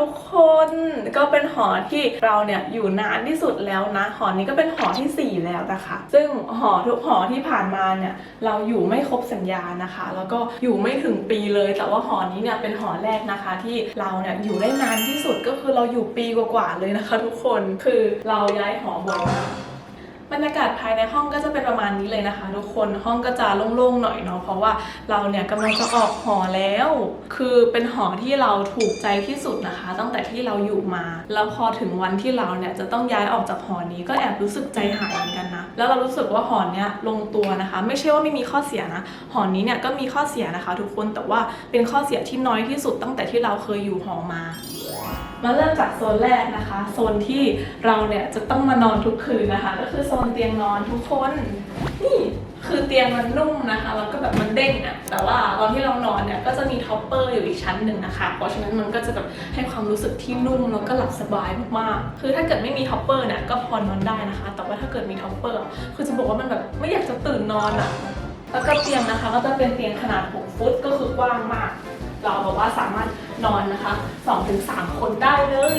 ทุกคนก็เป็นหอที่เราเนี่ยอยู่นานที่สุดแล้วนะ หอนี้ก็เป็นหอที่ 4 แล้วนะคะ ซึ่งหอทุกหอที่ผ่านมาเนี่ยเราอยู่ไม่ครบสัญญานะคะ แล้วก็อยู่ไม่ถึงปีเลย แต่ว่าหอนี้เนี่ยเป็นหอแรกนะคะ ที่เราเนี่ยอยู่ได้นานที่สุดก็คือเราอยู่ปีกว่าๆเลยนะคะ ทุกคนคือเราย้ายหอบ่อยมาก บรรยากาศภายในห้องก็จะเป็นประมาณนี้เลยนะคะ ทุกคนห้องก็จะโล่งๆหน่อยเนาะเพราะว่าเราเนี่ยกำลังจะออกหอแล้ว คือเป็นหอที่เราถูกใจที่สุดนะคะ ตั้งแต่ที่เราอยู่มา แล้วพอถึงวันที่เราเนี่ยจะต้องย้ายออกจากหอนี้ก็แอบรู้สึกใจหายเหมือนกันนะแล้วเรารู้สึกว่าหอเนี้ยลงตัวนะคะ ไม่ใช่ว่าไม่มีข้อเสียนะหอนี้เนี่ยก็มีข้อเสียนะคะ ทุกคนแต่ว่าเป็นข้อเสียที่น้อยที่สุดตั้งแต่ที่เราเคยอยู่หอมา มาเริ่มจากโซนแรกนะคะ โซนที่เราเนี่ยจะต้องมานอนทุกคืนนะคะ ก็คือโซนเตียงนอนทุกคน นี่คือเตียงมันนุ่มนะคะแล้วก็แบบมันเด้งอะแต่ว่าตอนที่เรานอนเนี่ยก็จะมีท็อปเปอร์อยู่อีกชั้นหนึ่งนะคะ เพราะฉะนั้นมันก็จะแบบให้ความรู้สึกที่นุ่มแล้วก็หลับสบายมากๆคือถ้าเกิดไม่มีท็อปเปอร์เนี่ยก็พอนอนได้นะคะ แต่ว่าถ้าเกิดมีท็อปเปอร์คือจะบอกว่ามันแบบไม่อยากจะตื่นนอนอะแล้วก็เตียงนะคะก็จะเป็นเตียงขนาด 6 ฟุตก็คือกว้างมาก เราบอกว่าสามารถนอนนะคะ2-3 คนได้เลย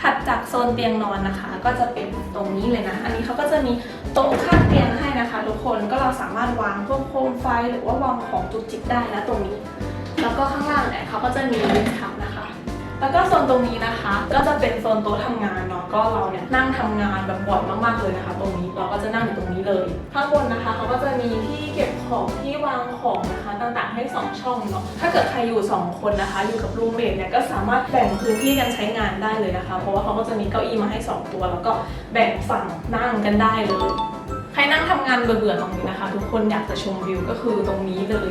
ถัดจากโซนเตียงนอนนะคะ ก็จะเป็นตรงนี้เลยนะ อันนี้เขาก็จะมีโต๊ะข้างเตียงให้นะคะ ทุกคนก็เราสามารถวางพวกโคมไฟหรือว่าวางของจุกจิกได้นะตรงนี้ แล้วก็ข้างล่างเนี่ยเขาก็จะมีลิ้นชักนะคะ แล้วก็โซนตรงนี้นะคะ ก็จะเป็นโซนโต๊ะทำงานเนาะก็เราเนี่ยนั่งทำงานแบบบ่อยมากๆเลยนะคะ ตรงนี้เราก็จะนั่งอยู่ตรงนี้เลยข้างบนนะคะเขาก็จะมีที่เก็บของที่วางของนะคะต่างๆให้สองช่องเนาะถ้าเกิดใครอยู่สองคนนะคะ อยู่กับรูมเมทเนี่ยก็สามารถแบ่งพื้นที่กันใช้งานได้เลยนะคะ เพราะว่าเขาก็จะมีเก้าอี้มาให้สองตัว แล้วก็แบ่งฝั่งนั่งกันได้เลยใครนั่งทำงานเบื่อๆตรงนี้นะคะ ทุกคนอยากจะชมวิวก็คือตรงนี้เลย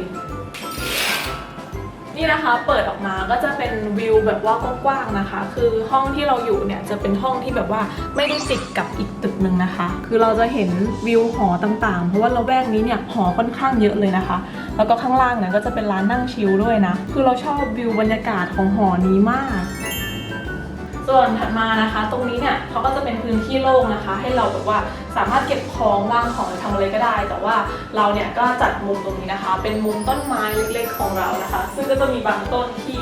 นี่นะคะเปิดออกมาก็จะเป็นวิวแบบว่ากว้างๆนะคะ คือห้องที่เราอยู่เนี่ยจะเป็นห้องที่แบบว่าไม่ได้ติดกับอีกตึกหนึ่งนะคะ คือเราจะเห็นวิวหอต่างๆ เพราะว่าเราแวกนี้เนี่ยหอค่อนข้างเยอะเลยนะคะ แล้วก็ข้างล่างเนี่ยก็จะเป็นร้านนั่งชิลด้วยนะ คือเราชอบวิวบรรยากาศของหอนี้มาก ส่วนถัดมานะคะ ตรงนี้เนี่ยเขาก็จะเป็นพื้นที่โล่งนะคะ ให้เราแบบว่าสามารถเก็บของวางของหรือทำอะไรก็ได้ แต่ว่าเราเนี่ยก็จัดมุมตรงนี้นะคะ เป็นมุมต้นไม้เล็กๆของเรานะคะ ซึ่งก็จะมีบางต้นที่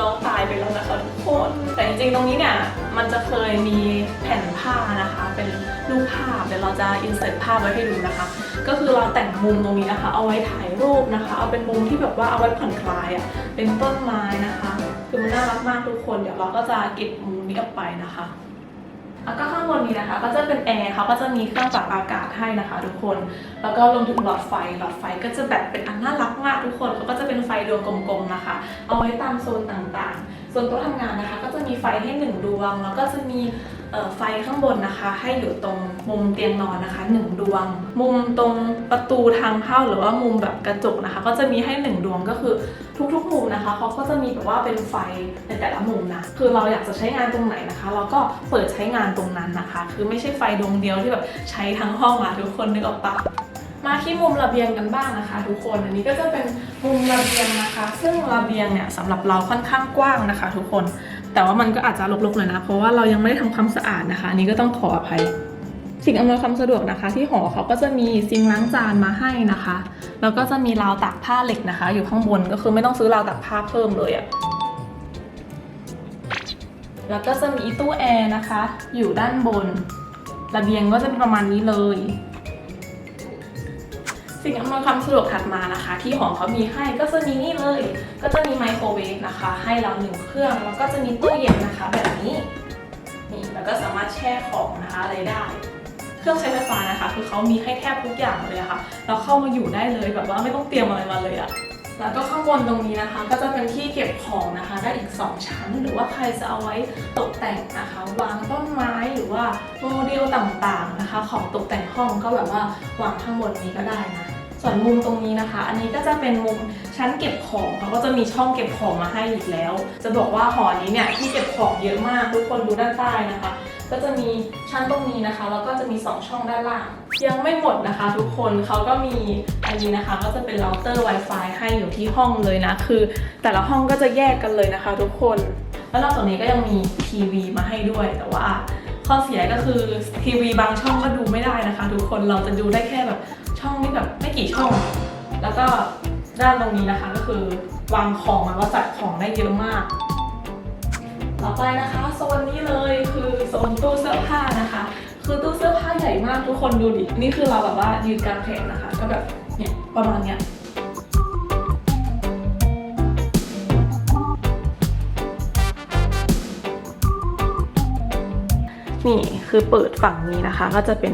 น้องตายไปแล้วนะคะทุกคนแต่จริงๆตรงนี้เนี่ยมันจะเคยมีแผ่นผ้านะคะ เป็นรูปภาพเดี๋ยวเราจะอินเสิร์ตภาพไว้ให้ดูนะคะ ก็คือเราแต่งมุมตรงนี้นะคะ เอาไว้ถ่ายรูปนะคะ เอาเป็นมุมที่แบบว่าเอาไว้ผ่อนคลายอะเป็นต้นไม้นะคะ คือมันน่ารักมากทุกคนเดี๋ยวเราก็จะเก็บมุม นี้ออกไปนะคะแล้วก็ข้างบนนี้นะคะ ก็จะเป็นแอร์เขาก็จะมีเครื่องปรับอากาศให้นะคะ ทุกคน แล้วก็รวมถึงหลอดไฟ หลอดไฟก็จะแบบเป็นอันน่ารักมากทุกคนเขาก็จะเป็นไฟดวงกลมๆนะคะ เอาไว้ตามโซนต่างๆ ส่วนโต๊ะทำงานนะคะ ก็จะมีไฟให้หนึ่งดวง แล้วก็จะมี ไฟข้างบนนะคะ ให้อยู่ตรงมุมเตียงนอนนะคะหนึ่งดวง มุมตรงประตูทางเข้าหรือว่ามุมแบบกระจกนะคะ ก็จะมีให้หนึ่งดวงก็คือทุกๆมุมนะคะเขาก็จะมีแบบว่าเป็นไฟในแต่ละมุมนะคือเราอยากจะใช้งานตรงไหนนะคะ เราก็เปิดใช้งานตรงนั้นนะคะ คือไม่ใช่ไฟดวงเดียวที่แบบใช้ทั้งห้องอะทุกคนนึกออกปะมาที่มุมระเบียงกันบ้างนะคะ ทุกคนอันนี้ก็จะเป็นมุมระเบียงนะคะ ซึ่งระเบียงเนี่ยสำหรับเราค่อนข้างกว้างนะคะ ทุกคน แต่ว่ามันก็อาจจะรกๆหน่อยนะ เพราะว่าเรายังไม่ได้ทำความสะอาดนะคะอันนี้ก็ต้องขออภัย สิ่งอำนวยความสะดวกนะคะ ที่หอเขาก็จะมีซิงล้างจานมาให้นะคะ แล้วก็จะมีราวตากผ้าเหล็กนะคะ อยู่ข้างบนก็คือไม่ต้องซื้อราวตากผ้าเพิ่มเลยอะแล้วก็จะมีตู้แอร์นะคะ อยู่ด้านบนระเบียงก็จะเป็นประมาณนี้เลย สิ่งอำนวยความสะดวกถัดมานะคะ ที่หอเขามีให้ก็จะมีนี่เลย ก็จะมีไมโครเวฟนะคะ ให้เราหนึ่งเครื่อง แล้วก็จะมีตู้เย็นนะคะแบบนี้นี่แล้วก็สามารถแช่ของนะคะอะไรได้ เครื่องใช้ไฟฟ้านะคะ คือเขามีให้แทบทุกอย่างเลยะค่ะเราเข้ามาอยู่ได้เลยแบบว่าไม่ต้องเตรียมอะไรมาเลยอะแล้วก็ข้างบนตรงนี้นะคะ ก็จะเป็นที่เก็บของนะคะ ได้อีก 2 ชั้น หรือว่าใครจะเอาไว้ตกแต่งนะคะ วางต้นไม้หรือว่าโมเดลต่างๆนะคะ ของตกแต่งห้องก็แบบว่าวางข้างบนนี้ก็ได้นะ ส่วนมุมตรงนี้นะคะ อันนี้ก็จะเป็นมุมชั้นเก็บของเขาก็จะมีช่องเก็บของมาให้อีกแล้ว จะบอกว่าหอนี้เนี่ยที่เก็บของเยอะมากทุกคนดูด้านใต้นะคะ ก็จะมีชั้นตรงนี้นะคะ แล้วก็จะมี 2 ช่องด้านล่าง ยังไม่หมดนะคะ ทุกคนเขาก็มีอันนี้นะคะ ก็จะเป็นเราเตอร์ Wi-Fi ให้อยู่ที่ห้องเลยนะ คือ แต่ละห้องก็จะแยกกันเลยนะคะ ทุกคน แล้วนอกจากนี้ก็ยังมีทีวีมาให้ด้วยแต่ว่าข้อเสียก็คือทีวีบางช่องก็ดูไม่ได้นะคะ ทุกคนเราจะดูได้แค่แบบ ช่องที่แบบไม่กี่ช่อง แล้วก็ด้านตรงนี้นะคะก็คือวางของแล้วก็จัดของได้เยอะมาก ต่อไปนะคะโซนนี้เลยคือโซนตู้เสื้อผ้านะคะ คือตู้เสื้อผ้าใหญ่มากทุกคนดูดิ นี่คือเราแบบว่ายืนกลางแขนนะคะ ก็แบบเนี่ยประมาณเนี้ยนี่คือเปิดฝั่งนี้นะคะ ก็จะเป็น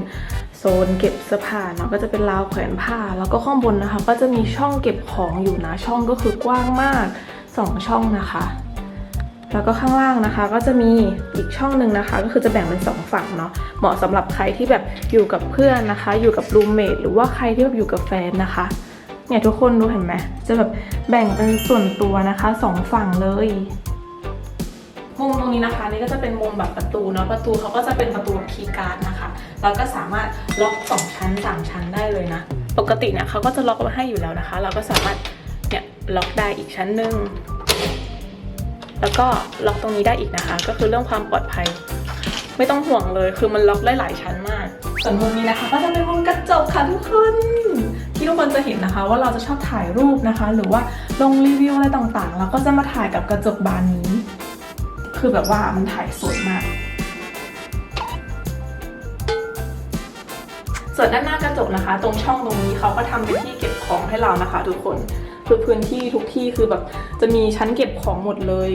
โซนเก็บเสื้อผ้าเนาะก็จะเป็นราวแขวนผ้า แล้วก็ข้างบนนะคะ ก็จะมีช่องเก็บของอยู่นะ ช่องก็คือกว้างมากสองช่องนะคะ แล้วก็ข้างล่างนะคะ ก็จะมีอีกช่องหนึ่งนะคะ ก็คือจะแบ่งเป็นสองฝั่งเนาะเหมาะสำหรับใครที่แบบอยู่กับเพื่อนนะคะ อยู่กับรูมเมทหรือว่าใครที่แบบอยู่กับแฟนนะคะเนี่ยทุกคนดูเห็นไหมจะแบบแบ่งเป็นส่วนตัวนะคะสองฝั่งเลย มุมตรงนี้นะคะนี่ก็จะเป็นมุมแบบประตูเนาะประตูเขาก็จะเป็นประตูคีย์การ์ดนะคะแล้วก็สามารถล็อกสองชั้นสามชั้นได้เลยนะ ปกติเนี่ยเขาก็จะล็อกไว้ให้อยู่แล้วนะคะ เราก็สามารถเนี่ยล็อกได้อีกชั้นหนึ่งแล้วก็ล็อกตรงนี้ได้อีกนะคะ ก็คือเรื่องความปลอดภัย ไม่ต้องห่วงเลยคือมันล็อกได้หลายชั้นมาก ส่วนมุมนี้นะคะ ก็จะเป็นมุมกระจกค่ะทุกคนที่ทุกคนจะเห็นนะคะ ว่าเราจะชอบถ่ายรูปนะคะ หรือว่าลงรีวิวอะไรต่างๆแล้วก็จะมาถ่ายกับกระจกบานนี้ คือแบบว่ามันถ่ายสวยมาก ส่วนด้านหน้ากระจกนะคะ ตรงช่องตรงนี้เขาก็ทำเป็นที่เก็บของให้เรานะคะ ทุกคนคือพื้นที่ทุกที่คือแบบจะมีชั้นเก็บของหมดเลย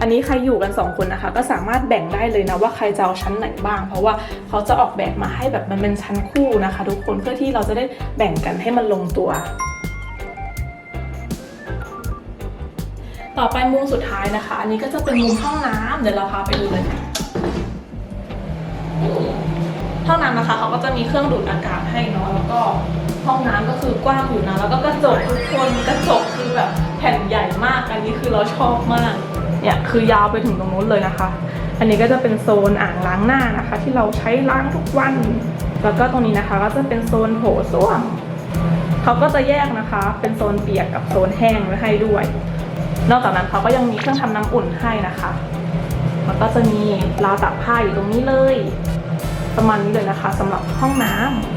อันนี้ใครอยู่กันสองคนนะคะ ก็สามารถแบ่งได้เลยนะว่าใครจะเอาชั้นไหนบ้าง เพราะว่าเขาจะออกแบบมาให้แบบมันเป็นชั้นคู่นะคะ ทุกคนเพื่อที่เราจะได้แบ่งกันให้มันลงตัว ต่อไปมุมสุดท้ายนะคะ อันนี้ก็จะเป็นมุมห้องน้ำเดี๋ยวเราพาไปดูเลยค่ะห้องน้ำนะคะเขาก็จะมีเครื่องดูดอากาศให้เนาะแล้วก็ห้องน้ำก็คือกว้างอยู่นะแล้วก็กระจกทุกคนกระจกคือแบบแผ่นใหญ่มากอันนี้คือเราชอบมากเนี่ยคือยาวไปถึงตรงนู้นเลยนะคะ อันนี้ก็จะเป็นโซนอ่างล้างหน้านะคะ ที่เราใช้ล้างทุกวัน แล้วก็ตรงนี้นะคะก็จะเป็นโซนโถส้วมเขาก็จะแยกนะคะ เป็นโซนเปียกกับโซนแห้งไว้ให้ด้วย นอกจากนั้นเขาก็ยังมีเครื่องทำน้ำอุ่นให้นะคะแล้วก็จะมีราวตากผ้าอยู่ตรงนี้เลย ประมาณนี้เลยนะคะสำหรับห้องน้ำ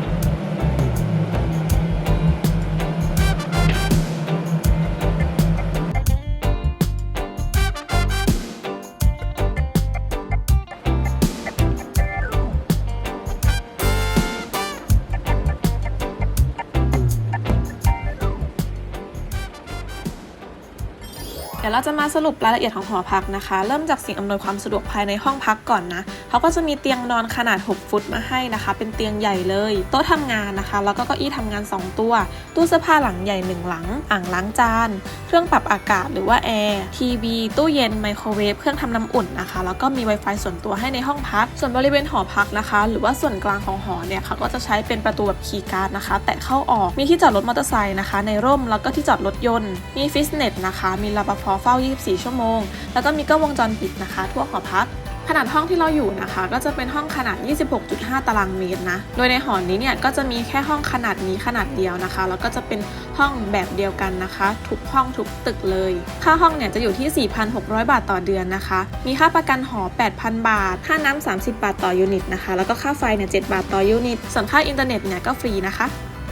ดี๋ยวเราจะมาสรุปรายละเอียดของหอพักนะคะ เริ่มจากสิ่งอำนวยความสะดวกภายในห้องพักก่อนนะเขาก็จะมีเตียงนอนขนาด 6 ฟุตมาให้นะคะ เป็นเตียงใหญ่เลยโต๊ะทำงานนะคะ แล้วก็เก้าอี้ทำงาน 2 ตัว ตู้เสื้อผ้าหลังใหญ่ 1 หลัง อ่างล้างจาน เครื่องปรับอากาศหรือว่าแอร์ทีวีตู้เย็นไมโครเวฟเครื่องทำน้ำอุ่นนะคะ แล้วก็มี Wi-Fi ส่วนตัวให้ในห้องพัก ส่วนบริเวณหอพักนะคะ หรือว่าส่วนกลางของหอเนี่ยเขาก็จะใช้เป็นประตูแบบคีย์การ์ดนะคะ แตะเข้าออกมีที่จอดรถมอเตอร์ไซค์นะคะ ในร่มแล้วก็ที่จอดรถยนต์มีฟิตเนสนะคะ มีรปภเฝ้า 24 ชั่วโมง แล้วก็มีกล้องวงจรปิดนะคะ ทั่วหอพักขนาดห้องที่เราอยู่นะคะ ก็จะเป็นห้องขนาด 26.5 ตารางเมตรนะ โดยในหอนี้เนี่ยก็จะมีแค่ห้องขนาดนี้ขนาดเดียวนะคะ แล้วก็จะเป็นห้องแบบเดียวกันนะคะ ทุกห้องทุกตึกเลย ค่าห้องเนี่ยจะอยู่ที่ 4,600 บาทต่อเดือนนะคะ มีค่าประกันหอ 8,000 บาท ค่าน้ำ30 บาทต่อยูนิตนะคะ แล้วก็ค่าไฟเนี่ย 7 บาทต่อยูนิต ส่วนค่าอินเทอร์เน็ตเนี่ยก็ฟรีนะคะ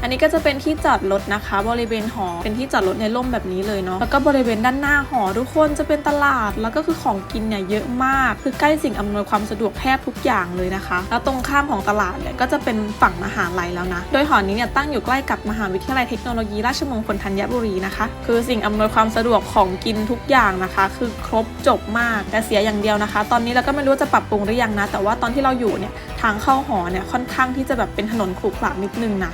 นนี้ก็จะเป็นที่จอดรถนะคะ บริเวณหอเป็นที่จอดรถในร่มแบบนี้เลยเนาะแล้วก็บริเวณด้านหน้าหอทุกคนจะเป็นตลาดแล้วก็คือของกินเนี่ยเยอะมาก คือใกล้สิ่งอำนวยความสะดวกแทบทุกอย่างเลยนะคะ แล้วตรงข้ามของตลาดเนี่ยก็จะเป็นฝั่งมหาลัยแล้วนะ โดยหอนี้เนี่ยตั้งอยู่ใกล้กับมหาวิทยาลัยเทคโนโลยีราชมงคลธัญบุรีนะคะ คือสิ่งอำนวยความสะดวกของกินทุกอย่างนะคะ คือครบจบมากแต่เสียอย่างเดียวนะคะ ตอนนี้เราก็ไม่รู้จะปรับปรุงหรือยังนะ แต่ว่าตอนที่เราอยู่เนี่ยทางเข้าหอเนี่ยค่อนข้างที่จะแบบเป็นถนนขรุขระนิดนึงนะ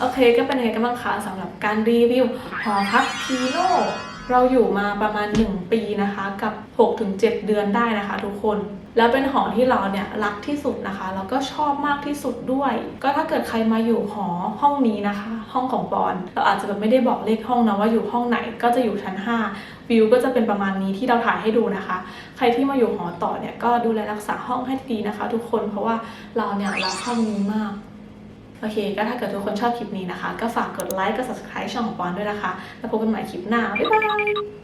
โอเคก็เป็นยังไงกันบ้างคะสำหรับการรีวิวหอพักพีโนเราอยู่มาประมาณ 1 ปีนะคะกับ 6-7 เดือนได้นะคะทุกคน แล้วเป็นหอที่เราเนี่ยรักที่สุดนะคะ แล้วก็ชอบมากที่สุดด้วย ก็ถ้าเกิดใครมาอยู่หอห้องนี้นะคะ ห้องของปอน เราอาจจะแบบไม่ได้บอกเลขห้องนะว่าอยู่ห้องไหนก็จะอยู่ชั้น 5 วิวก็จะเป็นประมาณนี้ที่เราถ่ายให้ดูนะคะ ใครที่มาอยู่หอต่อเนี่ยก็ดูแลรักษาห้องให้ดีนะคะ ทุกคนเพราะว่าเราเนี่ยรักห้องนี้มาก โอเค ก็ถ้าเกิดทุกคนชอบคลิปนี้นะคะ ก็ฝากกดไลค์กด subscribe ช่องของปอนด้วยนะคะ แล้วพบกันใหม่คลิปหน้า บ๊ายบาย